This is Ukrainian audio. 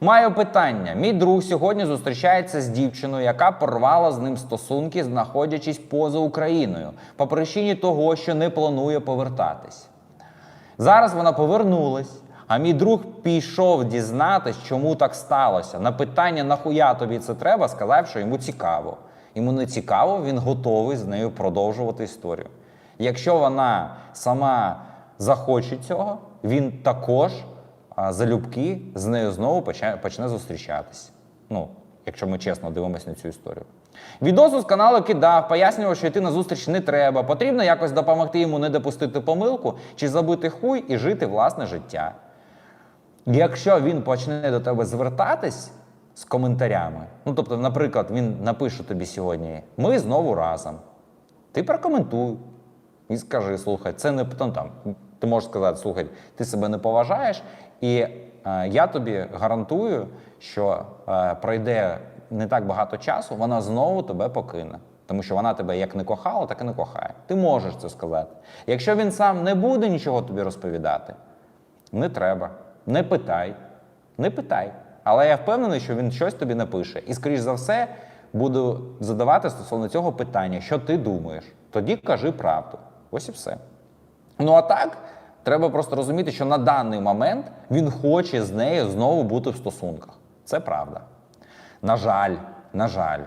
Маю питання. Мій друг сьогодні зустрічається з дівчиною, яка порвала з ним стосунки, знаходячись поза Україною, по причині того, що не планує повертатись. Зараз вона повернулась, а мій друг пішов дізнатись, чому так сталося. На питання, нахуя тобі це треба, сказав, що йому цікаво. Йому не цікаво, він готовий з нею продовжувати історію. Якщо вона сама захоче цього, він також залюбки з нею знову почне, зустрічатись. Ну, якщо ми чесно дивимося на цю історію. Відосу з каналу кидав, пояснював, що йти на зустріч не треба. Потрібно якось допомогти йому не допустити помилку чи забити хуй і жити власне життя. Якщо він почне до тебе звертатись з коментарями, ну тобто, наприклад, він напише тобі сьогодні: ми знову разом. Ти прокоментуй і скажи: слухай, це не ну, там. Ти можеш сказати, слухай, ти себе не поважаєш, і е, я тобі гарантую, що е, пройде не так багато часу, вона знову тебе покине. Тому що вона тебе як не кохала, так і не кохає. Ти можеш це сказати. Якщо він сам не буде нічого тобі розповідати, не треба. Не питай. Не питай. Але я впевнений, що він щось тобі напише. І, скоріш за все, буду задавати стосовно цього питання, що ти думаєш. Тоді кажи правду. Ось і все. Ну а так, треба просто розуміти, що на даний момент він хоче з нею знову бути в стосунках. Це правда. На жаль, на жаль.